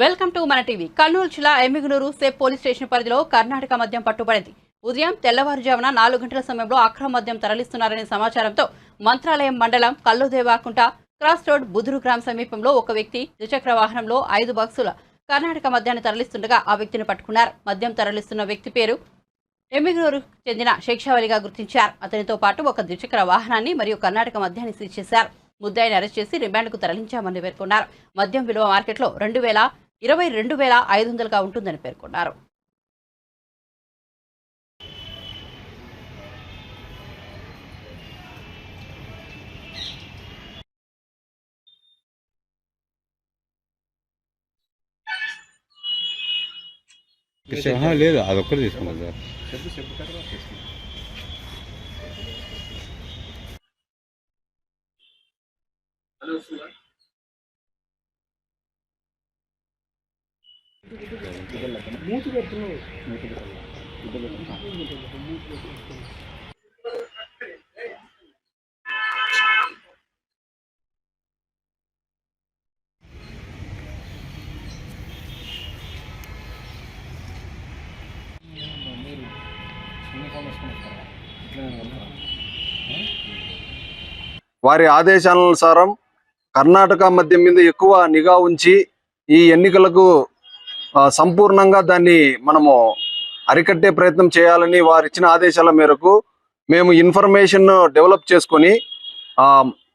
Welcome to Mana TV. Kurnool జిల్లా Yemmiganur సేప్ police station పరిధిలో కర్ణాటక మద్యం పట్టుబడింది. ఉదయం తెల్లవారుజామున నాలుగు గంటల సమయంలో అక్రమ మద్యం తరలిస్తున్నారనే సమాచారంతో మంత్రాలయం మండలం కల్లుదేవాకుంట క్రాస్ రోడ్ బుదురు గ్రామ సమీపంలో ఒక వ్యక్తి ద్విచక్ర వాహనంలో ఐదు బాక్సుల కర్ణాటక మద్యాన్ని తరలిస్తుండగా ఆ వ్యక్తిని పట్టుకున్నారు. మద్యం తరలిస్తున్న వ్యక్తి పేరు ఎమ్మిగునూరు చెందిన శేక్షావళిగా గుర్తించారు. అతనితో పాటు ఒక ద్విచక్ర వాహనాన్ని మరియు కర్ణాటక మద్యాన్ని సీజ్ చేశారు. ముద్దాయిని అరెస్ట్ చేసి రిమాండ్కు తరలించామని పేర్కొన్నారు. మద్యం విలువ మార్కెట్లో రెండు వేల ఇరవై రెండు వేల ఐదు వందలుగా ఉంటుందని పేర్కొన్నారు. లేదు అదొక్కటి తీసుకున్నాం సార్. వారి ఆదేశానుసారం కర్ణాటక మద్యం మీద ఎక్కువ నిఘా ఉంచి ఈ ఎన్నికలకు సంపూర్ణంగా దాన్ని మనము అరికట్టే ప్రయత్నం చేయాలని వారు ఇచ్చిన ఆదేశాల మేరకు మేము ఇన్ఫర్మేషన్ డెవలప్ చేసుకొని ఆ,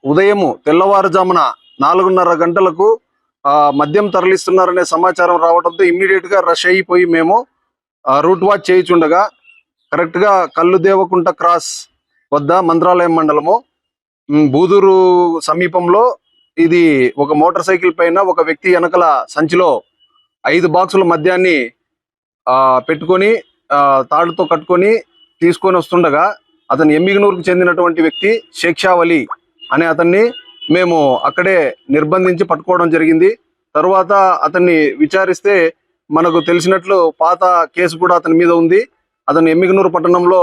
ఉదయము తెల్లవారుజామున నాలుగున్నర గంటలకు ఆ, మద్యం తరలిస్తున్నారనే సమాచారం రావడంతో ఇమ్మీడియట్గా రష్ అయిపోయి మేము రూట్ వాచ్ చేయిచుండగా కరెక్ట్గా కల్లు దేవకుంట క్రాస్ వద్ద మంత్రాలయం మండలము బూదూరు సమీపంలో ఇది ఒక మోటార్ సైకిల్ పైన ఒక వ్యక్తి వెనకల సంచిలో ఐదు బాక్సుల మద్యాన్ని ఆ, పెట్టుకొని ఆ, తాడుతో కట్టుకొని తీసుకొని వస్తుండగా అతను ఎమ్మిగనూరుకు చెందినటువంటి వ్యక్తి షేక్షావలి అనే అతన్ని మేము అక్కడే నిర్బంధించి పట్టుకోవడం జరిగింది. తరువాత అతన్ని విచారిస్తే మనకు తెలిసినట్లు పాత కేసు కూడా అతని మీద ఉంది. అతను ఎమ్మిగనూరు పట్టణంలో